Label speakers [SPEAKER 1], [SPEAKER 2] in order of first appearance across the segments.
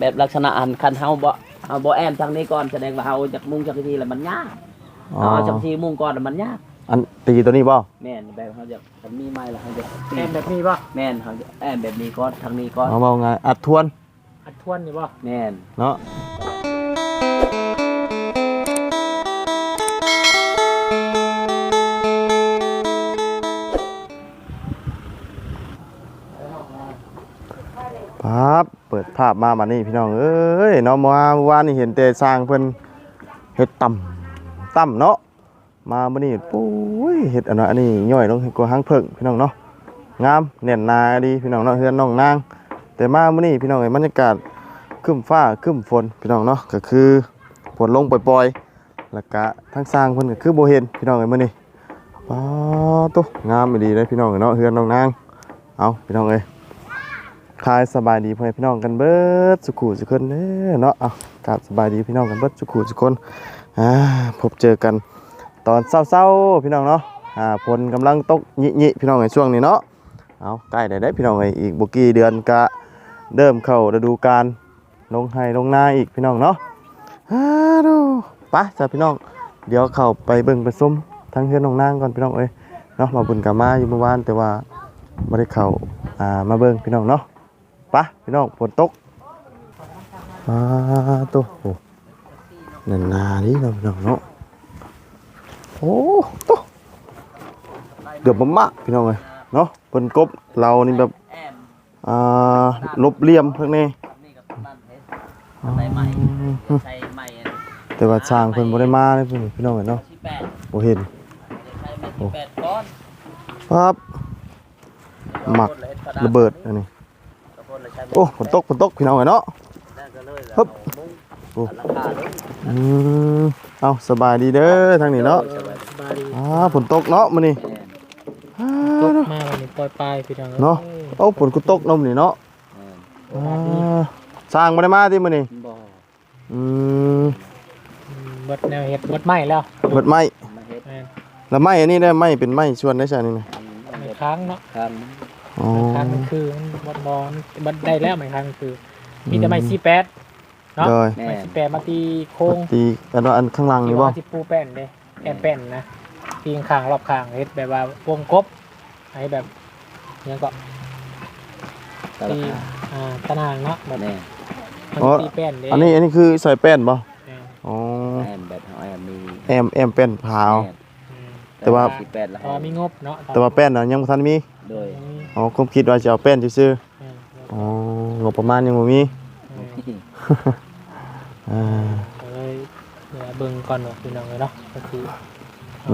[SPEAKER 1] แบบลักษณะอันคันเฮาบ่เฮาบ่แอมทางนี้ก่อนแสดงว่าเฮาจากมุ่งจากที่แล้วมันยาก
[SPEAKER 2] อ๋อ
[SPEAKER 1] เฮาจากที่มุ่งก่อนแล้วมันยาก
[SPEAKER 2] อันตีตัวนี้บ่
[SPEAKER 1] แม่นแบบเฮาจะคันมีไม้แล้วเฮาจะ
[SPEAKER 3] แอมแบบนี้ป่ะ
[SPEAKER 1] แม่นเฮาจะแอมแบบนี้ก่อนทางนี้ก่อน
[SPEAKER 2] เอาเบาไงอัดทวน
[SPEAKER 3] อัดทวนนี่ป่ะ
[SPEAKER 1] แม่น
[SPEAKER 2] เนาะปั๊บ เปิดภาพมาบัดนี้พี่น้องเอ้ยเนาะเมื่อวานนี่เห็นแต่สร้างเพิ่นเฮ็ดต่ำต่ำเนาะมาบัดนี้ปุ้ยเฮ็ดอันนั้นอันนี้ย่อยลงให้กว่าหางเพิ่งพี่น้องเนาะงามแน่นนาดีพี่น้องเนาะเฮือนน้องนาง แต่มามื้อนี้พี่น้องเอ้ยบรรยากาศครึ้มฟ้าครึ้มฝนพี่น้องเนาะก็คือฝนลงปล่อยๆแล้วก็ทั้งสร้างเพิ่นก็คือโบเห็นพี่น้องเอ้ยมื้อนี้ป๊าตุ๊งามอีเลยพี่น้องเอ้ยเนาะเฮือนน้องนางเอาพี่น้องเอ้ย คายสบายดีพ่อแม่พี่น้องกันเบิดสุขุสุคนเด้อเนาะเอากราบสบายดีพี่น้องกันเบิดสุขุสุคนอ่าพบเจอกันตอนเช้าๆพี่น้องเนาะอ่าฝนกำลังตกยิๆพี่น้องในช่วงนี้เนาะเอาใกล้ได้ได้พี่น้องเอ้อีกบุกี่เดือนกะเริ่มเข้าฤดูกาลลงไห้ลงนาอีกพี่น้องเนาะฮัลโหลไปจ้าพี่น้องเดี๋ยวเข้าไปเบิ่งไปส้มทั้งเฮือนน้องนางก่อนพี่น้องเอ้ยเนาะมาบุญกับมาอยู่เมื่อวานแต่ว่าไม่ได้เข้าอ่ามาเบิ่งพี่น้องเนาะ ไปพี่น้องฝนตกอ่าตัวโอ้นันนาดิเนาะพี่น้องเนาะโอ้ตัวเดือบมากๆพี่น้องเอ้ยเนาะเพิ่นกบเรานี่แบบ
[SPEAKER 1] แอม
[SPEAKER 2] อ่าลบเหลี่ยมพวกนี้
[SPEAKER 1] นี่กับบ้านเฮ็ดใส่ไม้ใส่ไม้อัน
[SPEAKER 2] แต่ว่าช่างเพิ่นบ่ได้มาเลยเพิ่นพี่น้องเอ้ยเนาะ
[SPEAKER 1] ที่แปด
[SPEAKER 2] บ่เห็น
[SPEAKER 1] ใส่ไม้ที่แปดก้อน
[SPEAKER 2] ปั๊บหมักระเบิดอันนี้ โอ้ฝนตกฝนตกพี่น้องเอ้ยเนาะ ฮึบ โอ้
[SPEAKER 1] ราคาเลย
[SPEAKER 2] อืมเอาสบายดีเด้อทางนี้เนาะ
[SPEAKER 3] สบายดี
[SPEAKER 2] อ่าฝนตกเนาะมื้อนี้
[SPEAKER 1] แม่น
[SPEAKER 2] อ่า
[SPEAKER 3] ตกมาวันนี้ปล่อยปลายพี่น้องอ้ย
[SPEAKER 2] เนาะเอ้าฝนก็ตกเนาะมื้อนี้เนาะ
[SPEAKER 1] แม่น
[SPEAKER 2] อ่าสร้างบ่ได้มาติมื้อนี้
[SPEAKER 1] บ่
[SPEAKER 2] อืม
[SPEAKER 3] อืมเบิดแนวเห็ดเบิดไหม้แล้ว
[SPEAKER 2] เบิดไม้
[SPEAKER 1] มาเฮ็ด
[SPEAKER 3] แม่น
[SPEAKER 2] แล้วไม้อันนี้ได้ไม้เป็นไม้ชวนได้ใช่นี่นะ
[SPEAKER 3] ไม่ค้างเนาะ
[SPEAKER 1] ครั บ
[SPEAKER 2] อ๋อ
[SPEAKER 3] ไม่ค้างมันคือมันบดบอลบัดได้แล้วไม่ค้างมันคือ มีแต่ไม้ซีแปดเนาะ
[SPEAKER 2] โดย
[SPEAKER 1] แม่
[SPEAKER 3] ไม้
[SPEAKER 1] น
[SPEAKER 3] ซีแปดมาตีโค้ง
[SPEAKER 2] ตีกันว่าอันข้างล่างนี่บ่
[SPEAKER 3] ที่ปูแป้นเด้แอนแป้นนะตีข้างๆรอบข้างเฮ็ดแบบว่าวงกบให้แบบเนี้ยก็
[SPEAKER 1] ตลา
[SPEAKER 3] ตี
[SPEAKER 1] ด
[SPEAKER 3] อ่าตะนางเนาะแบบ
[SPEAKER 1] แม่น
[SPEAKER 3] มันตีแป้นเด้
[SPEAKER 2] อันนี้อันนี้คือใส่แป้นบ่
[SPEAKER 3] แม่น
[SPEAKER 2] อ๋อ
[SPEAKER 1] แอมแบบเฮาแอมมี
[SPEAKER 2] แอมแอมแป้นพาว
[SPEAKER 1] แม่น
[SPEAKER 3] อืม
[SPEAKER 2] แต่ว่า
[SPEAKER 1] ที่แปดแล้ว
[SPEAKER 3] พอมีงบเนาะ
[SPEAKER 2] แต่ว่าแป้นน่ะยังบ่ทันมี
[SPEAKER 1] โดย
[SPEAKER 3] มี
[SPEAKER 2] อ๋อผมคิดว่าจะเอาแป้นซื่อ
[SPEAKER 3] แม่น
[SPEAKER 2] ๆอ๋องบประมาณยังบ่มี
[SPEAKER 3] แม่น
[SPEAKER 2] อ่า
[SPEAKER 3] ก็เลยเดี๋ยวเบิ่งก่อนว่าพี่น้องเลยเนาะก็คือ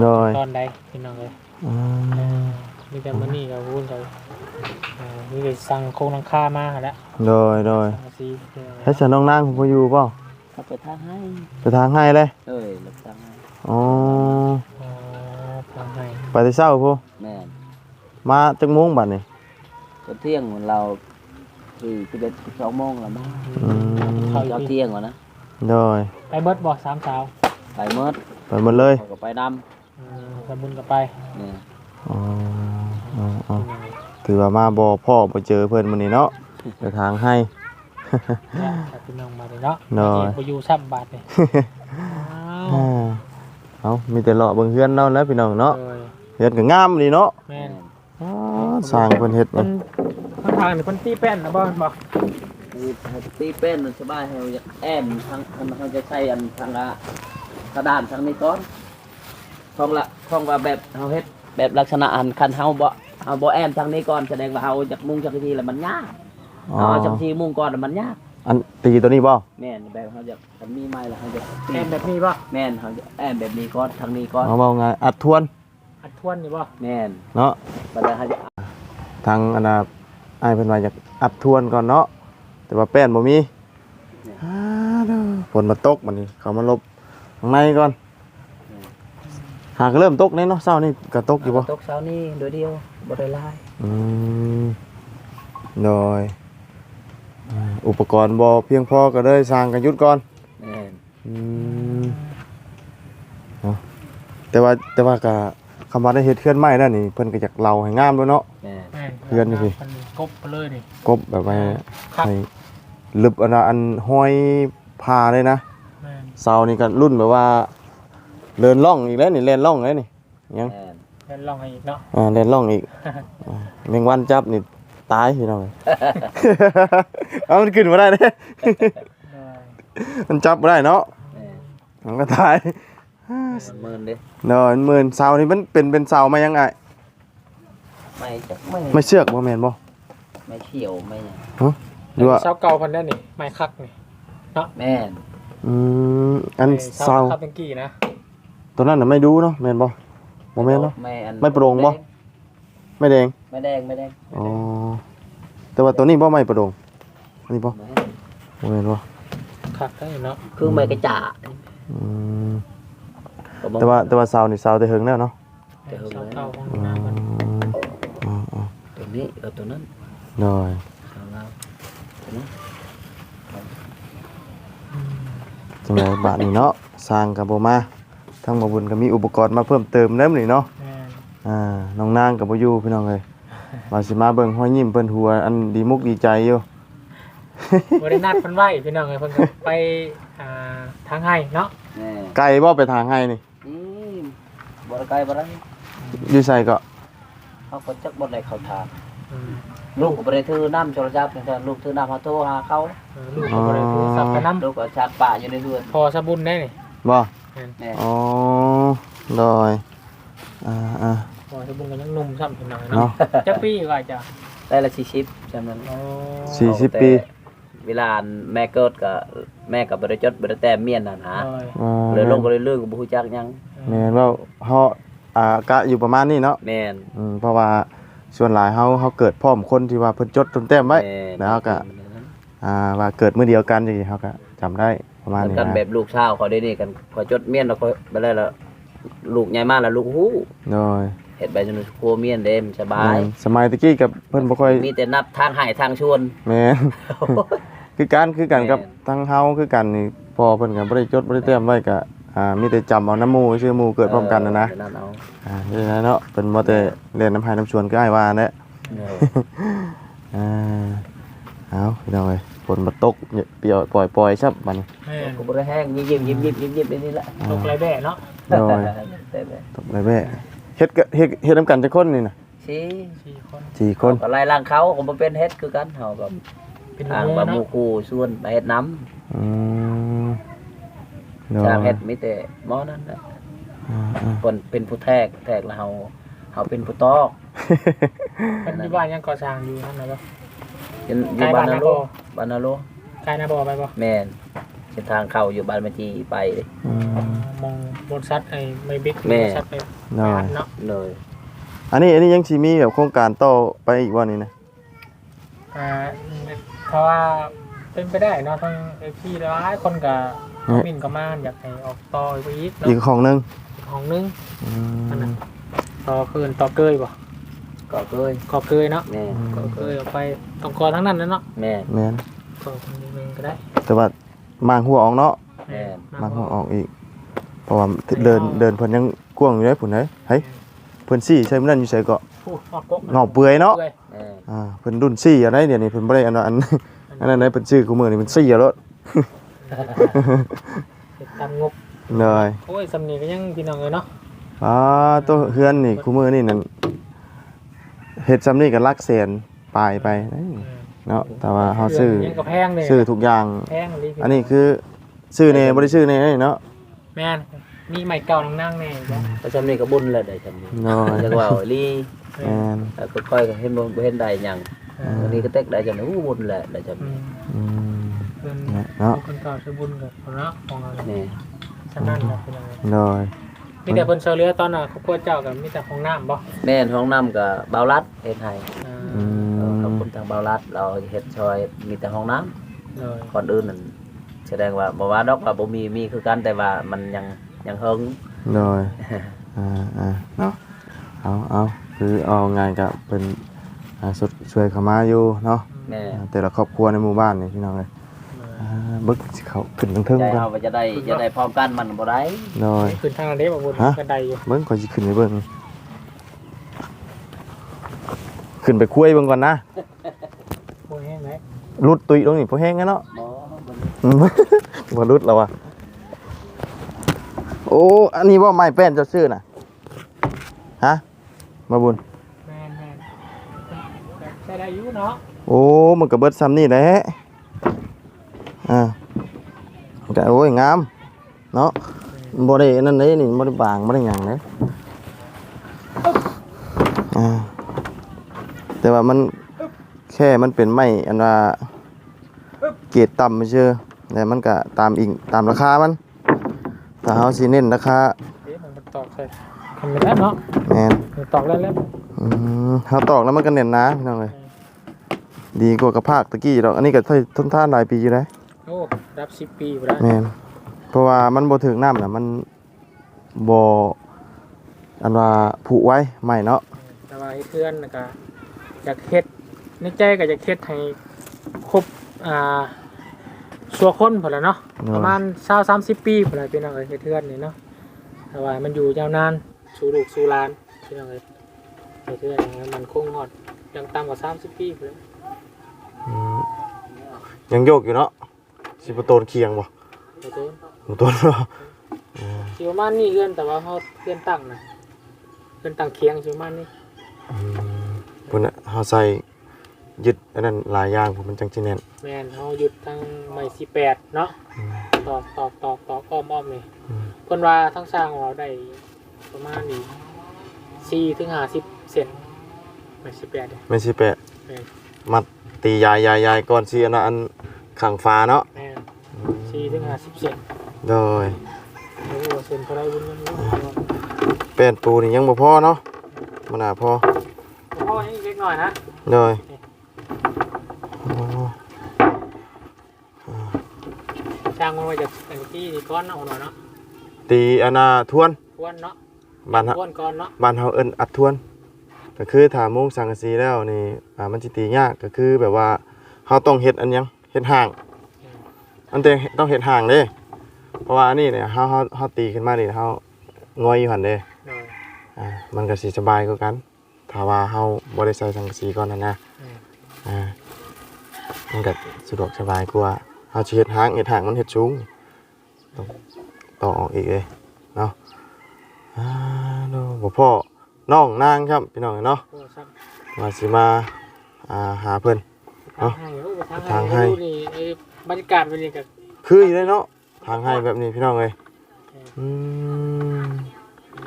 [SPEAKER 2] โดย
[SPEAKER 3] ตอนใดพี่น้องเลย
[SPEAKER 2] อ่า
[SPEAKER 3] เออมีแต่มื้อนี้ก็พูดไปเออมีแต่สั่งโครงหลังคามาหั่นแหล้ว
[SPEAKER 2] โดยโดย
[SPEAKER 3] สังกะสีพี่น้อง
[SPEAKER 2] ให้ฉันน้องนางผมบ่อยู่เปล่า
[SPEAKER 1] เอาไปทางให้
[SPEAKER 2] ไปทางให้เลย
[SPEAKER 1] เอ้ยรับทางให้
[SPEAKER 2] อ๋อ
[SPEAKER 3] อ๋อทางให้
[SPEAKER 2] ไปแต่เช้าพุ
[SPEAKER 1] แม่น
[SPEAKER 2] มาจักโมงบัดนี้
[SPEAKER 1] ตอนเที่ยงของเราคือ11 12โมงแล้วมั้ง
[SPEAKER 2] อืม
[SPEAKER 3] เข้า
[SPEAKER 1] เจ้า
[SPEAKER 3] อีก
[SPEAKER 1] เที่ยงก่อนนะ
[SPEAKER 2] โดย
[SPEAKER 3] ไปเบิดบ่สามสาว
[SPEAKER 1] ไปเมิด
[SPEAKER 2] ไปหมดเลย
[SPEAKER 1] เขาก็ไปน
[SPEAKER 3] อืมสมุนก็ไปำ
[SPEAKER 1] เนี่ย
[SPEAKER 2] อ๋ออ๋ออ๋อ
[SPEAKER 3] พี่น้องเลย
[SPEAKER 2] ถือว่ามาบ่พ่อบ่เจอเพิ่นมื้อนี้เนาะไปทางให้
[SPEAKER 3] เนี่ยถ้าพี่น้องมาเลยเนาะ
[SPEAKER 2] น้อย
[SPEAKER 3] บ่อยู่ซับบาทเลยอ้าว
[SPEAKER 2] อ่าเอามีแต่เลาะเบิ่งเฮือนเนาะแล้วพี่น้องเนาะ
[SPEAKER 3] โดย
[SPEAKER 2] เฮือนก็งามดีเนาะ
[SPEAKER 3] แม่น
[SPEAKER 2] อ๋อ สร้างเพิ่นเฮ็ด
[SPEAKER 3] มั
[SPEAKER 2] นี่
[SPEAKER 3] นข้างทางนี่เพิ่นตีแป้นนะบ่บอก
[SPEAKER 1] คือตีเป็นมันสบายให้เราจะแอมทางทางเขาจะใช้อันทางละกระดานทางนี้ก่อนของละของว่าแบบเฮาเฮ็ดแบบลักษณะอันคันเฮาบ่เฮาบ่แอมทางนี้ก่อนแสดงว่าเฮาจากมุ่งจากที่แล้วมันยาก
[SPEAKER 2] อ๋อ
[SPEAKER 1] เฮาจากที่มุ่งก่อนแล้วมันยาก
[SPEAKER 2] อันตีตัวนี้บ่
[SPEAKER 1] แม่นแบบเฮาจะคันมีไม้แล้วเฮาจะ
[SPEAKER 3] แอนแบบนี้บ่
[SPEAKER 1] แม่นเฮาจะแอมแบบนี้ก่อนทางนี้ก่อน
[SPEAKER 2] เอาเว้าไงอัดทวน
[SPEAKER 3] อัดทวนนี่บ่
[SPEAKER 1] แม่น
[SPEAKER 2] เนาะ
[SPEAKER 1] บัดนั้นเฮาจะ
[SPEAKER 2] ทางอันน่ะอ้ายเพิ่นว่าอยากอัดทวนก่อนเนาะแต่ว่าแป้นบ่มีอ่าเด้อฝนมาตกบัดนี้เขามาลบข้างในก่อนหากเริ่มตกแน่เนาะเช้านี่ก็ตกอยู่บ่
[SPEAKER 1] ตกเช้านี้โดยเดียวบ่ได้หลาย
[SPEAKER 2] อืมโดยอ่าอุปกรณ์บ่เพียงพอก็เลยสร้างกันหยุดก่อน
[SPEAKER 1] แม่น
[SPEAKER 2] อืมเนาะแต่ว่าแต่ว่าก็ คำว่าได้เฮ็ดเคลื่อนไม้แล้วนี่เพิ่นก็อยากเล่าให้งามด้วยเนาะ
[SPEAKER 1] แม่น
[SPEAKER 3] แม่น
[SPEAKER 2] เพื่อนนี่สิ
[SPEAKER 3] มันกบไปเลยนี่
[SPEAKER 2] กบแบบว่า
[SPEAKER 3] ครับ
[SPEAKER 2] ให้ลึบอันน่ะอันห้อยพาเลยนะ
[SPEAKER 3] แม่น
[SPEAKER 2] เสานี่ก็รุ่นแบบว่าเดินล่องอีกแล้วนี่เล่นล่องแล้วนี่ยัง
[SPEAKER 1] แม่น
[SPEAKER 3] เล่นลองให้อีกเนาะ
[SPEAKER 2] อ่าเล่นล่องอีกอ่าแมงวันจับนี่ตายพี่น้องเอ้ย เอามันขึ้นมาได้เด้
[SPEAKER 3] ได้
[SPEAKER 2] มันจับบ่ได้เนาะ
[SPEAKER 1] แม่น
[SPEAKER 2] มันก็ตาย
[SPEAKER 1] มัน หมื่นเด้
[SPEAKER 2] เนาะหมื่นเสานี่มันเป็นเป็นเสามายังไง
[SPEAKER 1] ไม่จักไม่
[SPEAKER 2] ไม่เชือกบ่แม่นบ่
[SPEAKER 1] ไม่เขียวไม่หยัง
[SPEAKER 2] หรือว่า
[SPEAKER 3] เสาเก่าพันได้นี่ไม้คักนี่
[SPEAKER 1] แม่น
[SPEAKER 2] อืมอัน
[SPEAKER 3] ไอ้
[SPEAKER 2] เสา
[SPEAKER 3] คับตังกี้นะ
[SPEAKER 2] ตัวนั้นน่ะไม่ดูเนาะแม่นบ่บ่แม่นเนาะ
[SPEAKER 1] ไม่อัน
[SPEAKER 2] ไม่โปร่งบ่ไม่แดง
[SPEAKER 1] ไม่แดงไม่แดง
[SPEAKER 2] อ๋อแต่ว่าตัวนี้บ่ไม่ประดงอันนี้บ่
[SPEAKER 1] ไม่
[SPEAKER 2] บ่แม่นบ่
[SPEAKER 3] คักได้เนาะ
[SPEAKER 1] คือไม่กระจ่า
[SPEAKER 2] อืม
[SPEAKER 1] ก็บอก
[SPEAKER 2] แต่ว่าแต่ว่าเสานี่เสาแต่เฮิงแล้วเนาะ
[SPEAKER 1] เดี๋ยว
[SPEAKER 3] เสาเก่าของ
[SPEAKER 2] อื
[SPEAKER 3] น้ำมัน
[SPEAKER 2] มอ๋ออ๋อ
[SPEAKER 1] ตัวนี้เอาตัวนั้น
[SPEAKER 2] ได้
[SPEAKER 1] เอาเราตัวนี้
[SPEAKER 2] จังไดบาดนี้เนาะสร้างก็บ่มาทั้งบ่บุญก็มีอุปกรณ์มาเพิ่มเติมแล้วนี่เนาะ
[SPEAKER 3] แม่น
[SPEAKER 2] อ่าน้องนางก็บ่อยู่พี่น้องเอ้ยว่าสิมาเบิ่งห้อยยิ้มเพิ่นหัวอันดีมุกดีใจอยู่
[SPEAKER 3] บรินัดเพิ่นไว้พี่น้องเอ้ยเพิ่นก็ไปอ่าทางให้เนาะ
[SPEAKER 1] แม่
[SPEAKER 2] ไกลบ่ไปทางให้นี่
[SPEAKER 1] อืม บ่ได้ไกลบ่ได้
[SPEAKER 2] อยู่ไสก็
[SPEAKER 1] เขาก็จักบ่ได้เข้าทาง
[SPEAKER 3] อืม
[SPEAKER 1] ลูกก็บ่ได้ถือน้ำโทรศัพท์จังซั่นลูกถือน้ำหาโทรหาเขา
[SPEAKER 3] เออลูกก็บ่ได้โทรศัพท์ไปนํ
[SPEAKER 1] ลูกก็ชักป่าอยู่ในเรือน
[SPEAKER 3] พอสะบุญได้นี่
[SPEAKER 2] บ่
[SPEAKER 1] แม่
[SPEAKER 2] อ๋อได้อ่าอ่า
[SPEAKER 3] พอสะบุญก็ยังหนุ่มซ้ำพี่น้อง
[SPEAKER 2] เนาะ
[SPEAKER 3] เนาะจักปีว่าจะ
[SPEAKER 1] ได้ละ40จำนั้น
[SPEAKER 3] อ๋อ
[SPEAKER 2] สี่สิบปี
[SPEAKER 1] เวลาแม่เกิดก็แม่ก็บ่ได้จดบ่ได้แต้มเมียนนั่นหา
[SPEAKER 3] โอ้ย
[SPEAKER 2] อ่า
[SPEAKER 1] เลยลงก็เลยเรื่องก็บ่ฮู้จักหยัง
[SPEAKER 2] แม่นว่าเฮาอ่ากะอยู่ประมาณนี้เนาะ
[SPEAKER 1] แม่น
[SPEAKER 2] อืมเพราะว่าส่วนหลายเฮาเฮาเกิดพร้อมคนที่ว่าเพิ่นจดจนแต้มไว้
[SPEAKER 1] แม่น
[SPEAKER 2] แล้วก็ อ่าว่าเกิดมื้อเดียวกันจังซี่เฮาก็จำได้ประมาณ
[SPEAKER 1] มัน
[SPEAKER 2] นี้
[SPEAKER 1] กัน
[SPEAKER 2] นะ
[SPEAKER 1] แบบลูกชาวเขาได้นี่กันพอจดเมียนแล้วก็ไปได้แล้วลูกใหญ่มากแล้วลูกฮู้
[SPEAKER 2] โดย
[SPEAKER 1] เฮ็ดใบจนโคเมียนเด้มสบาย
[SPEAKER 2] สมัยตะกี้กับเพิ่นบ่ค่อย
[SPEAKER 1] มีแต่นับทางใหายทางชวน
[SPEAKER 2] แม่น คือกันคือกันกับ
[SPEAKER 1] แม่น
[SPEAKER 2] ทางเฮาคือกันนี่พอเพิ่นก็บ่ได้จดบ่ได้แต้มไว้ก็ อ่ามีแต่จำเอาน้ำหมู่ชื่อหมู่เกิดพร้อมกันนะนะ
[SPEAKER 1] เออนั่นเอา
[SPEAKER 2] อ่านี่นะเนาะเพิ่นบ่แต่เล่นน้ำพายน้ำชวนก็อ้ายว่าแหละ
[SPEAKER 1] เออ
[SPEAKER 2] อ่าเอาพี่น้องเอ้ยฝนบ่ตกเนี่ยเปียวปล่อยปล่อยซับบัดนี้
[SPEAKER 3] แม่น
[SPEAKER 1] ก็บ่ได้แห้งยิ้มยิ้มยิ้มยิ้มยิ้มนี่แหละ
[SPEAKER 3] ตกไรแบ่เนาะ
[SPEAKER 2] โดย
[SPEAKER 1] แต่แบบ
[SPEAKER 2] ตกเลยแม่เฮ็ดก็เฮ็ดเฮ็ดนํกันจักคนนี่น่ะ
[SPEAKER 1] สิ
[SPEAKER 3] สี่คน
[SPEAKER 2] สี่คน
[SPEAKER 1] ก็ไล่ล่างเขาก็บ่เป็นเฮ็ดคือกันเฮากับ
[SPEAKER 3] เป็น
[SPEAKER 1] ทาง
[SPEAKER 3] หมู่
[SPEAKER 1] ว่าหมู่
[SPEAKER 3] เนาะ
[SPEAKER 1] คู่ส่วนไปเฮ็ดน้ำ
[SPEAKER 2] อืม โดย
[SPEAKER 1] ทางเฮ็ดมีแต่หมอนั่นแหละ
[SPEAKER 2] อ่าอ่า
[SPEAKER 1] เพิ่นเป็นผู้แทกแทกแล้วเฮาเฮาเป็นผู้ตอก
[SPEAKER 3] เป็นที่บ้านยังก่อสร้างอยู่นั่นนะบ่
[SPEAKER 1] อยู่อ
[SPEAKER 3] ใกล้
[SPEAKER 1] ยู่บ้าน
[SPEAKER 3] บ้าน
[SPEAKER 1] นา
[SPEAKER 3] นา
[SPEAKER 1] โล
[SPEAKER 3] โล
[SPEAKER 1] บ้านนาโล
[SPEAKER 3] ใกล้นาบ่อไปบ่
[SPEAKER 1] แม่นเส้นทางเข้าอยู่บ้านมาจีไปเลย
[SPEAKER 2] อืม
[SPEAKER 3] มองบนซัดไอ้ไม่บิ๊ก
[SPEAKER 1] แม่
[SPEAKER 3] บนซัดไป
[SPEAKER 2] น้อย
[SPEAKER 3] ร้านเนาะ
[SPEAKER 1] เลย
[SPEAKER 2] อันนี้อันนี้ยังสิมีแบบโครงการต่อไปอีกว่านี่นะ
[SPEAKER 3] อ่าเพราะว่าเป็นไปได้เนาะทั้งเอฟซีหลายคนก็ มินก็มาอยากให้ออกต่อไปอีกเนาะ
[SPEAKER 2] อีกของหนึง
[SPEAKER 3] อีกห้องนึง
[SPEAKER 2] อื
[SPEAKER 3] อันนั้
[SPEAKER 2] ม
[SPEAKER 3] นต่อคืนต่อเกยบ่
[SPEAKER 1] ก็เคย
[SPEAKER 3] ก่อเกยเนาะ
[SPEAKER 1] แม่น
[SPEAKER 3] ก่อเกยออกไปต้องกอทั้งนั้นนะเนาะ
[SPEAKER 1] แม่น
[SPEAKER 2] แม่น
[SPEAKER 3] ก่อคนนึงก็ได้
[SPEAKER 2] แต่ว่ามางหัวออกเนาะ
[SPEAKER 1] แม่น
[SPEAKER 2] มางหัวออกอีกเพราะว่าเดินเดินเพิ่นยังกว้างอยู่เด้พุ่นเด้เฮ้ยเพิ่นซี่ใช่มื้อนั้นอยู่ไสก็
[SPEAKER 3] พูดออกกก
[SPEAKER 2] เงาเปื่อยเนาะ
[SPEAKER 3] ปื่อย
[SPEAKER 1] แม่น
[SPEAKER 2] อ่าเพิ่นรุ่นซี่อะไรเดี๋ยวนี้เพิ่นบ่ได้อันว่าอันอันนั้นได้เพิ่นชื่อกูมื้อนี้มันซี่เอารถ
[SPEAKER 3] เฮ็ด ตามงบ
[SPEAKER 2] เลย
[SPEAKER 3] โอ้ยสำนีก็ยังพี่น้องเลยเนาะ
[SPEAKER 2] อ่าตัวเฮือนนี่กูมื้อนี่นั่นเฮ็ดซำนี้ก็หลักแสนปลายไปเนาะแต่ว่าเฮาซื้อ
[SPEAKER 3] ยังก็แพงเลย
[SPEAKER 2] ซื้อทุกอย่าง
[SPEAKER 3] แพงเลยพี่
[SPEAKER 2] อันนี้คือซื้อเน่บ่ได้ซื้อเน่เนาะ
[SPEAKER 3] แม่นมีใหม่เก่านั่งๆแน่จ้ะ
[SPEAKER 1] ก็จำนี่ก็บุญแล้วได้จำนี่
[SPEAKER 2] น้อย
[SPEAKER 1] จักว่าเอาอีหลี
[SPEAKER 2] แม่น
[SPEAKER 1] แล้วก็ค่อยก็เห็นบ่บ่เห็นได้หยัง
[SPEAKER 3] เออ
[SPEAKER 1] วันนี้ก็เต็กได้จำนี่อู้บุญแหละได้จำ
[SPEAKER 3] อื
[SPEAKER 1] นี่
[SPEAKER 3] ม
[SPEAKER 2] อืม
[SPEAKER 3] เพิ่น
[SPEAKER 2] เนาะ
[SPEAKER 3] คนเก่าชื่อบุญกับคนเนาะของเรา
[SPEAKER 1] แม่
[SPEAKER 3] ฉะนั้นครับพี่น้อง
[SPEAKER 2] น้อย
[SPEAKER 3] มีแต่เพิ่นเซอเรือตอนน่ะครอบครัวเจ้ากับมีแต่ของน้ำบ่
[SPEAKER 1] แม่นห้องน้ำก็เบาลัดเฮ็ดให้
[SPEAKER 3] อ่า
[SPEAKER 2] อื
[SPEAKER 1] เออ
[SPEAKER 2] ม
[SPEAKER 1] ขอบคุณทางเบาลัดเราเฮ็ดซอยมีแต่ห้องน้ำ
[SPEAKER 3] เลย
[SPEAKER 1] คนอื่นนั่นแสดงว่าบ่ว่าดอกว่าบ่มีมีคือกันแต่ว่ามันยังยังเฮิง
[SPEAKER 2] น้อยอ่าอ่าเนาะเอาเอาคือเอางานกับเป็นอ่าสุดช่วยเขามาอยู่เนาะ
[SPEAKER 1] แม่
[SPEAKER 2] อ่าแต่ละครอบครัวในหมู่บ้านนี่พี่น้องเอ้ยอ่า เบิกสิเขาขึ้นทั้งเทิง
[SPEAKER 1] ใจ
[SPEAKER 2] เบิ่ง
[SPEAKER 1] เฮาว่าจะได้จะได้พร้อมกันมันบ่ได้
[SPEAKER 2] น้อย
[SPEAKER 3] ขึ้นทางนั้นเด้บ่บุญ
[SPEAKER 2] ฮะ
[SPEAKER 3] กันไดอยู่
[SPEAKER 2] เบิ่งก่อนสิขึ้นไปเบิ่งขึ้นไปคุยเบิ่งก่อนนะ
[SPEAKER 3] บ่แห้งไหน
[SPEAKER 2] รุดตุยลงนี่พอแห้งกันเนาะ
[SPEAKER 1] บ่บ่
[SPEAKER 2] อืมบ่รุดแล้ววะโอ้ อันนี้ว่าไม้แป้นเจ้าซื้อน่ะ ฮะ มาบุญ
[SPEAKER 3] แม่นแม่นแบบใช้ได้อยู่เนาะ
[SPEAKER 2] โอ้ มันก็เบิดซ้ำนี่แหละ อ่าแต่โอ้ยงาม เนาะบ่ได้อันนั่นเด้นี่บ่ได้บางบ่ได้หยังเด้อ่าแต่ว่ามันแค่มันเป็นไม้อันว่าเกรดต่ำไม่เชื่อแต่มันก็ตามอิงตามราคามันถ้าเฮาสิเน้นราคา
[SPEAKER 3] เอ๊ะมันตอกใส่ทำไปแล้วเนาะ
[SPEAKER 2] แม่น
[SPEAKER 3] มันตอกแล้วแล้ว
[SPEAKER 2] อืมเฮาตอกแล้วมันก็เน้นนะพี่น้องเอ้ยดีกว่ากระพากตะกี้ดอกอันนี้ก็ทนทานหลายปีอยู่เด้
[SPEAKER 3] โอ้รับสิบปีไปแล้ว
[SPEAKER 2] แม่นเพราะว่ามันบ่ถึงน้ำน่ะมันบ่อันว่าผุไว้ใหม่เนาะ
[SPEAKER 3] แต่ว่าให้เพื่อนนะก็อยากเฮ็ดในใจก็อยากเฮ็ดให้ครบอ่าชัวคนพอแล้วเนาะประมาณเช้าสามสิบปีพอแล้วพี่น้องเอ้ยเฮ็ดเพื่อนนี่เนาะแต่ว่ามันอยู่ยาวนานสู่ลูกสู่หลานพี่น้องเอ้ยเฮ็ดเพื่อนอย่างนั้นมันคงฮอดยังต่ำกว่าสามสิบปีพอแล้ว
[SPEAKER 2] อืมยังโยกอยู่เนาะ สิบ่โตนเคียงบ่
[SPEAKER 3] เฮ็ดเพื่อน
[SPEAKER 2] บ่โตนบ่
[SPEAKER 3] สิประมาณนี้เพื่อนแต่ว่าเฮาเพื่อนตั้งนะเพื่อนตั้งเคียงสิประมาณนี้
[SPEAKER 2] อืมพุ่นน่ะเฮาใส่ยึดอันนั้นหลายอย่างพุ่นมันจังสิแน่น
[SPEAKER 3] แม่นเฮาหยุดทั้งไม้สิแปดเนาะ
[SPEAKER 2] อืม
[SPEAKER 3] ตอกตอกตอกตอกอ้อมอ้อมนี่
[SPEAKER 2] อืม
[SPEAKER 3] เพิ่นว่าทั้งสร้างของเราได้ประมาณนี้สี่ถึงห้าสิบเซนไม่สิบแปดเนี่ย
[SPEAKER 2] แม่นสิแปะ
[SPEAKER 3] แม่น
[SPEAKER 2] มัดตียายยายๆก่อนสิอันนั้นอันข้างฟ้าเนาะ
[SPEAKER 3] แม่น สี่ถึงห้าสิบเซน
[SPEAKER 2] โดย
[SPEAKER 3] โอ้โหเซนเท่าไรบุญยังรู้
[SPEAKER 2] แป้นปูนี่ยังบ่พอเนาะมันน่าพอ
[SPEAKER 3] พ่อยังอีกเล็กหน่อยนะ
[SPEAKER 2] โดยโอ้
[SPEAKER 3] สร้างมันไว้จากแต่งที่นี่ก้อนเนาะเอาหน่อยเนาะ
[SPEAKER 2] ตีอันน่ะทวน
[SPEAKER 3] ทวนเนาะ
[SPEAKER 2] บ้านเฮา
[SPEAKER 3] ทวนก้อนเนาะ
[SPEAKER 2] บ้านเฮาเอิ้นอัดทวน ก็คือถ้ามุงสังกะสีแล้วนี่อ่ามันสิตียากก็คือแบบว่าเฮาต้องเฮ็ดอันหยังเฮ็ดห่าง อันเตต้องเฮ็ดห่างเด้เพราะว่าอันนี้เนี่ยเฮาเฮาเฮาตีขึ้นมานี่เฮางอยอยู่หั่นเด้
[SPEAKER 3] หน่อย
[SPEAKER 2] อ่ามันก็สิสบายกว่ากันถ้าว่าเฮาบ่ได้ใส่สังกะสีก่อนนั่นนะ
[SPEAKER 3] อืม
[SPEAKER 2] อ่ามันก็สะดวกสบายกว่าเฮาสิเฮ็ดห่างเฮ็ดห่างมันเฮ็ดสูงต้องต่อออกอีกเลยเนาะอ่าโนบ่พ่อน้องนางครับพี่น้องเนาะ
[SPEAKER 3] โอ้ซ้
[SPEAKER 2] มาสิมาอ่าหาเพิ่นำเอ้า
[SPEAKER 3] ทางให้โอ้ทาง
[SPEAKER 2] ทางให้
[SPEAKER 3] ให้ดูนี่เอ้ย บรรยากาศเป็นยังไง
[SPEAKER 2] คืออยู่เลยเนาะทางให้แบบนี้พี่น้องเอ้ยอืม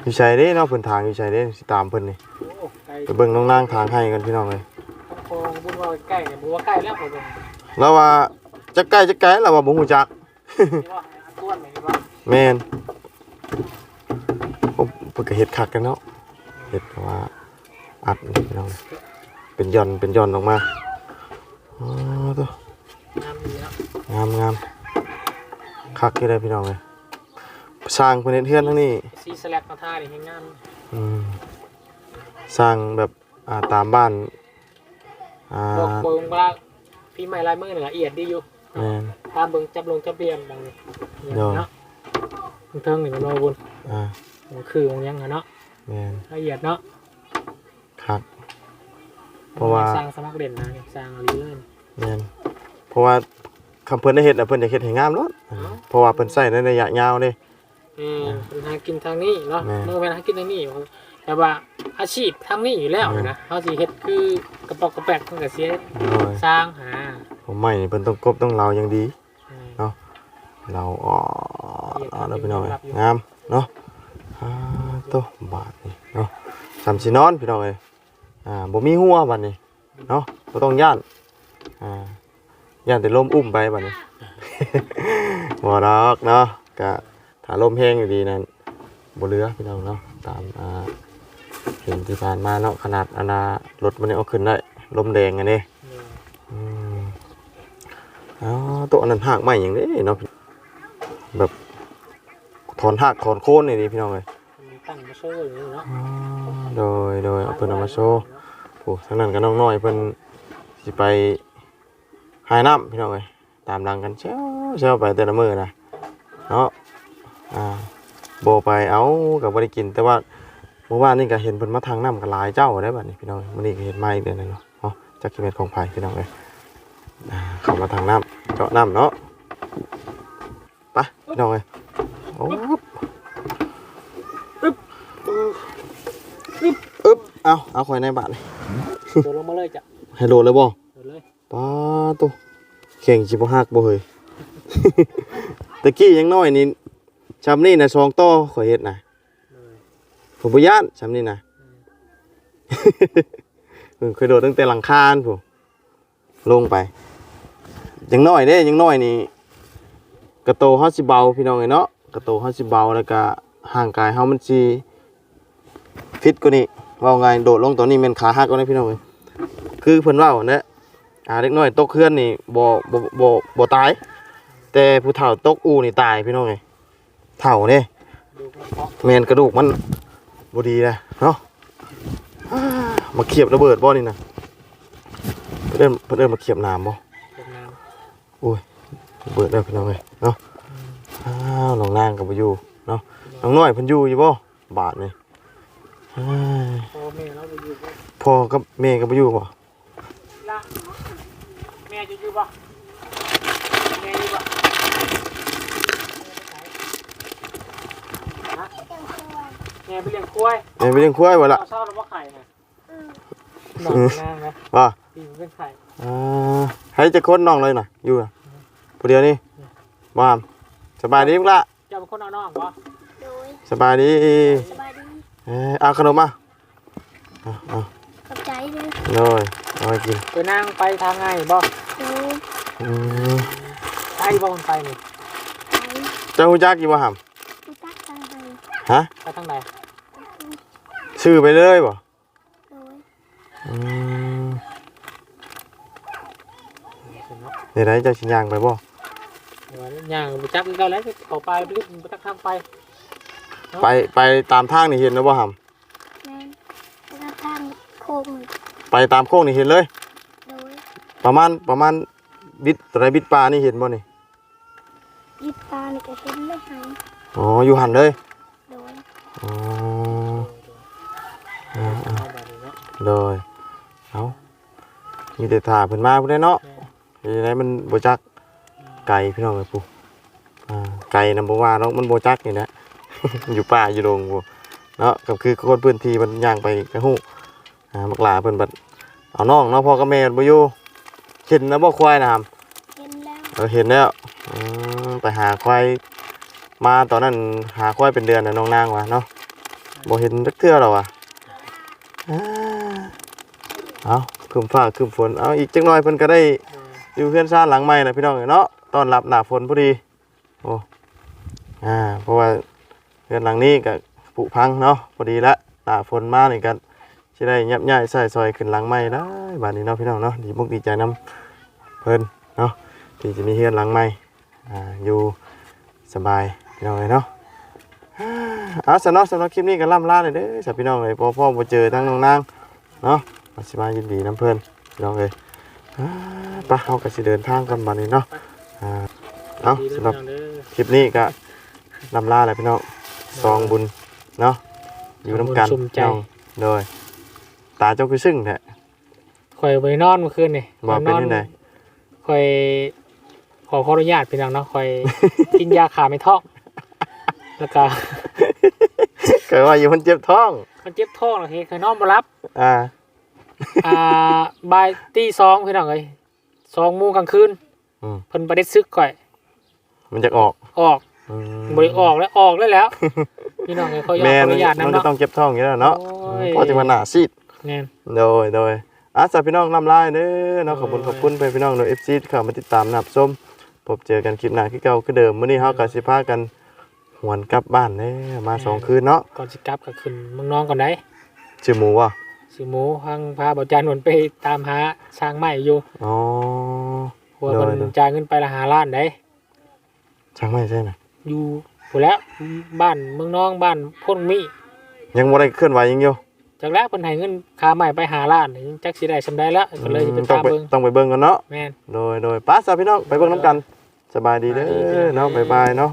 [SPEAKER 2] อยู่ใช่เด้เนาะเพิ่นทางอยู่ใช่เด้สิตามเพิ่นนี่
[SPEAKER 3] โอ้ไกล
[SPEAKER 2] ไปเบิ่งน้องนางทางให้กันพี่น้องเอ้ย
[SPEAKER 3] พอบุญว่าใกล้เนี่ยบุญว่าใกล้แล้วผมบอก
[SPEAKER 2] แล้วว่าจะใกล้จะไกลแล้วว่าบ่ฮู้จัก
[SPEAKER 3] นี่ว่าอันต้วนไหมนี่ว่า
[SPEAKER 2] แม่นโอ้เพิ่นก็เฮ็ดคักกันเนาะเฮ็ดว่าอัดนี่พี่น้องเอ้ยเป็นหย่อนเป็นหย่อนออกมาอ๋อตัว
[SPEAKER 3] น้ำดีแล้ว
[SPEAKER 2] งามงามคักอยู่ได้พี่น้องเอ้ยสร้างเพิ่นเฮ็ดเฮือนทั้งนี้
[SPEAKER 3] ซีสแลกมาท่านี่ให้งาม
[SPEAKER 2] อืมสร้างแบบอ่าตามบ้านอ่า
[SPEAKER 3] บอกเบิ่งว่าพี่ใหม่ลายมือเนี่ยละเอียดดีอยู่
[SPEAKER 2] แม่น
[SPEAKER 3] ตามเบิ่งจับลงจับเรียมดังนี้
[SPEAKER 2] เนาะ
[SPEAKER 3] เนาะเทิงนี่มันโนบุญ
[SPEAKER 2] อ่า
[SPEAKER 3] มันคือมันยังอะเนาะ
[SPEAKER 2] แม่น
[SPEAKER 3] ละเอียดเนาะ
[SPEAKER 2] ครับเพราะว่า
[SPEAKER 3] สร้างสมัครเด่นนะนี่สร้างอะไรเลย
[SPEAKER 2] แม่นเพราะว่า คำเพิ่นได้เฮ็ดน่ะเพิ่นจะเฮ็ดให้งามเนาะเพราะว่าเพิ่นใช้ในระยะยาวเด้
[SPEAKER 3] อืมเป็นทางกินทางนี้เนาะ
[SPEAKER 2] แม่
[SPEAKER 3] มือเป็นทางกินทางนี้แต่ว่าอาชีพทางนี้อยู่แล้ว
[SPEAKER 2] แม่
[SPEAKER 3] นะเขาสิเฮ็ดคือกระปอกกระแปกมันก็เสีย
[SPEAKER 2] โอ้ย
[SPEAKER 3] สร้างหา
[SPEAKER 2] ผมไม่นี่เพิ่นต้องกบต้องเลาอย่างดี
[SPEAKER 3] อืม
[SPEAKER 2] เราอ๋อเอาแล้วพี่น้องเอ้ยงามเนาะอ่าโตบาทนี่เนาะสามสินอนพี่น้องเอ้ยอ่าบ่มีหัวบัดนี้เนาะบ่ต้องย่านอ่า ย่านแต่ลมอุ้มไปบัดนี้ บ่ดอกเนาะก็ถ้าลมแห้งอยู่ดีนั่นบ่เหลือพี่น้องเนาะตามอ่าเห็นที่ผ่านมาเนาะขนาดอนนารถมันยังเอาขึ้นได้ลมแดงอันนี้
[SPEAKER 3] อืม
[SPEAKER 2] อืมอ๋อตัวอันนั้นหักใหม่อย่างนี้เนาะแบบถอนหักถอนโค่นนี่ดิพี่น้องเลย
[SPEAKER 3] มันตั้งมาโซ่อยู่นี่เนาะ
[SPEAKER 2] อ๋อโดยโดยเอาเพิ่นเอามาโชว์ โอ้ทั้งนั้นก็น้องน้อยเพิ่นสิไป หายน้ำพี่น้องเลยตามดังกันเช้าเช้าไปแต่ละมื้อนะเนาะอ่าโบไปเอากับบ่ได้กิน แต่ว่าเมื่อวานนี่ก็เห็นเพิ่นมาทางน้ำกับหลายเจ้าได้บัดนี้พี่น้องมื้อนี้ก็เห็นมาอีกเดือนหนึงเนาะเนาะจักกิเม็ดของไผพี่น้องเลยอ่าเข้ามาทางน้ำเจาะน้ำเนาะไปพี่น้องเอ้ยโอ้อึ๊บอึ๊บอึ๊บเอาเอาข่อยในบาทนี่
[SPEAKER 3] โดดลงมาเลยจ้ะ
[SPEAKER 2] ให้โหลดเลยบ่
[SPEAKER 3] โดดเลย
[SPEAKER 2] ป้าตุเข่งสิบ่ฮักบ่เฮ้ยตะกี้ยังน้อยนี่ชำนี่นะสองต่อข่อยเฮ็ดนะผมบ่ย่านชำนี่นะเคยโดดตั้งแต่หลังคาพุ่นลงไปยังน้อยเด้ยังน้อยนี่กระโตเฮาสิเบาพี่น้องเอ้เนาะกระโตเฮาสิเบาแล้วก็ห่างกายเฮามันสิฟิตกว่านี้ว่าไงโดดลงตอนนี้แม่นขาหักกว่านี้พี่น้องเอ้ยคือเพิ่นว้าเนะ อ่าเล็กน้อยตกเคลื่อนนี่บ่บ่บ่บ่ตาย แต่ผู้เฒ่าตกอูนี่ตายพี่น้องไงเฒ่าเด้
[SPEAKER 3] ดูกระเพาะ
[SPEAKER 2] แมนกระดูกมันบ่ดีนะเนาะอ่ามาเขียบระเบิดบ่นี่นะเพิ่นเอิ้นเพิ่นเอิ้นมาเขียบน้ำบ่
[SPEAKER 3] เป็นน้
[SPEAKER 2] ระเบิดแล้วพี่น้องเอ้ยเนาะอ้าวน้องนางก็บ่อยู่เนาะน้องน้อยเพิ่นอยู่อยู่บ่บาดนี่อ้ายำ
[SPEAKER 3] พ่อแม่เราไปอยู่บ่
[SPEAKER 2] พ่อกับแม่ก็บ่อยู่บ่
[SPEAKER 3] ละแม่จะอยู่บ่แม่อยู่บ่ฮะแม่ไปเลี้ยงกล้วย
[SPEAKER 2] แม่ไปเลี้ยงควายบ่ล่ะ
[SPEAKER 3] เอาเศร้าแล้วว่าไข่นะหนอนนางนะ
[SPEAKER 2] ว่า
[SPEAKER 3] ปีมันเป็นไข่
[SPEAKER 2] อ่าให้จะคนน้องเลยน่ะ อยู่น่ะผู้เดียวนี่บ่ามสบายดีมั้งล่ะ
[SPEAKER 3] เจ้าเป็นคนเอาน้องบ่
[SPEAKER 4] โดย
[SPEAKER 2] สบายดี
[SPEAKER 4] สบายดี
[SPEAKER 2] เอ้ยเอาขนมมาเอาเอา
[SPEAKER 4] ขอบใจเลย
[SPEAKER 2] เลย เอาไปกิน
[SPEAKER 3] ไปนั่งไปทางไงบ่
[SPEAKER 4] โดย
[SPEAKER 2] อืม
[SPEAKER 3] ไปบ่มันไปนี่
[SPEAKER 4] ไป
[SPEAKER 2] เจ้าหูจักกี่บ่ห
[SPEAKER 4] ผู้ตักตาไปำ
[SPEAKER 2] ฮะ
[SPEAKER 3] ไปทางไหน
[SPEAKER 2] ชื่อไปเลยบ่
[SPEAKER 4] โดย
[SPEAKER 2] อืมเดี๋ยวไหนเจ้าชิญางไปบ่
[SPEAKER 3] เดี๋ยวย่างไปจักก็แล้วเขาไปไปรีบไปตักทางไป
[SPEAKER 2] ไปไปตามทางนี่เห็นนะบ่ห
[SPEAKER 4] แม่นไปกระทั่งโคงำ
[SPEAKER 2] ไปตามโค้งนี่เห็นเลย
[SPEAKER 4] โดย
[SPEAKER 2] ประมาณประมาณบิดอะไรบิดปลานี่เห็นบ่นี่
[SPEAKER 4] ยิบตานี่ก็เห็นไม่หาย
[SPEAKER 2] อ๋ออยู่หันเลย
[SPEAKER 4] โดย
[SPEAKER 2] อ๋อ
[SPEAKER 3] เอาแบบนี้เนาะ
[SPEAKER 2] เลยเอามีแต่ถ่าเพิ่นมาพุ่นแหละเนาะเฮ็ดจังไดมันบ่จักไก่พี่น้องเอ้ยปู่อ่าไก่นำบ่ว่าเนาะมันบ่จักนี่นะ อยู่ป่าอยู่ดงบ่เนาะก็คือคนพื้นที่มันย่างไปกระฮู้อ่ามักหลาเพิ่นบัด เอาน้องเนาะพ่อกับแม่บ่อยู่เห็นนะบ่ควายนะครับ
[SPEAKER 4] เห็นแล้ว
[SPEAKER 2] เออเห็นแล้วอืมไปหาควายมาตอนนั้นหาควายเป็นเดือนน่ะน้องนางว่ะเนาะบ่เห็นจักเทื่อหรอกว่ะอ่าเอาคืมฟ้าคืมฝนเอาอีกจักหน่อยเพิ่นก็ได้อยู่เพื่อนซ่านหลังใหม่นะพี่น้องเอ้ยเนาะต้อนรับหน้าฝนพอดีโอ้อ่าเพราะว่าเพื่อนหลังนี้ก็ผุพังเนาะพอดีละหน้าฝนมานี่กัน สิได้ยับย่ายใส่ซอยขึ้นหลังใหม่ได้บาดนี้เนาะพี่น้องเนาะดีมุกดีใจนํเพิ่นเนาะที่จะมีเฮือนหลังใหม่อ่าอยู่สบายพี่น้องเอ้ยเนาะอ่าเอาสำหรับสำหรับคลิปนี้ก็ล่ำลาเลยเด้อสำหรับพี่น้องเอ้ยพอพ่อบ่เจอทั้งน้องนางเนาะมาสิมายินดีนํเพิ่นพี่น้องเอ้ยอ่าไปเอากระสิเดินทางกันมานี่เนาะอ่าเอาสำหรับคลิปนี้ก็นำลาเลยพี่น้องซองบุญเนาะอยู่น้ำกัน
[SPEAKER 3] บุญสุมใจ
[SPEAKER 2] น้องโดย ตาเจ้าคือซึ่งแท้
[SPEAKER 3] คอยไปนอนเมื่อคืนนี่
[SPEAKER 2] ว่าเป็นยังไง
[SPEAKER 3] คอยขอขออนุญาตพี่น้องเนาะคอยกินยาขาไม่ท้องแล้วก็
[SPEAKER 2] เกิดว่าอยู่มันเจ็บท้อง
[SPEAKER 3] มันเจ็บท้องเหรอเฮ้ยเคยนอนมารับ
[SPEAKER 2] อ่า
[SPEAKER 3] อ่าบ่ายตีสองพี่น้องเอ้ยสองโมงกลางคืน
[SPEAKER 2] อืม
[SPEAKER 3] เพิ่นประเด็ดซึกก่อย
[SPEAKER 2] มันจะออก
[SPEAKER 3] ออก
[SPEAKER 2] อืม
[SPEAKER 3] บริออกแล้วออกแล้วแล้ว พี่น้องเอ้ยเขาอยาก
[SPEAKER 2] แม่
[SPEAKER 3] ขอ
[SPEAKER 2] มั
[SPEAKER 3] อนนุญาตนำ
[SPEAKER 2] มันจะ
[SPEAKER 3] เนาะ
[SPEAKER 2] ต้องเจ็บท้องอยู่แล้วเนาะ
[SPEAKER 3] โอ้ย
[SPEAKER 2] พอจะมาหนาซีด
[SPEAKER 3] แน่น
[SPEAKER 2] โดยโดยอาสาพี่น้องนำลายเด้อเนาะขอบคุณ
[SPEAKER 3] โอ้ย
[SPEAKER 2] ขอบคุณไปพี่น้องโดยเอฟซีเข้ามาติดตามนับส้มพบเจอกันคลิปหน้าคือเก่าคือเดิมมื้อนี้เฮาก็สิพากันหวนกลับบ้านเด้อมาสองคืนเนาะ
[SPEAKER 3] ก่อนสิกลับก็ขึ้นเมืองน้องก่อนได้
[SPEAKER 2] ชื่อหมูว่ะ
[SPEAKER 3] สิหมูพังพาบ่จานวนไปตามหาช้างใหม่อยู่
[SPEAKER 2] อ๋อ
[SPEAKER 3] หัว
[SPEAKER 2] โด
[SPEAKER 3] เพิ่
[SPEAKER 2] ยโดย
[SPEAKER 3] นจ่ายเงินไปละหาล้านได้
[SPEAKER 2] ช่างไม่ใช่ไหม
[SPEAKER 3] อยู่พู้นแหล้วบ้านเมืองน้องบ้านพ่นมี
[SPEAKER 2] ยังบ่ได้เคลื่อนไหวยังอยู่
[SPEAKER 3] จากแล้วเพิ่นให้เงินค่าใหม่ไปหาล้านยังจักสิได้สำได้แล้วก็เลยสิไป
[SPEAKER 2] ต้อ
[SPEAKER 3] ตางม
[SPEAKER 2] ไป
[SPEAKER 3] เบิ่ง
[SPEAKER 2] ต้องไปเบิ่งกันเนาะ
[SPEAKER 3] แม่น
[SPEAKER 2] โดยโดยป้าสาพี่น้องไปเบิ่งน้ำกันสบายดีเด้
[SPEAKER 3] สบายดี
[SPEAKER 2] อเนาะบ๊ายบายเนาะ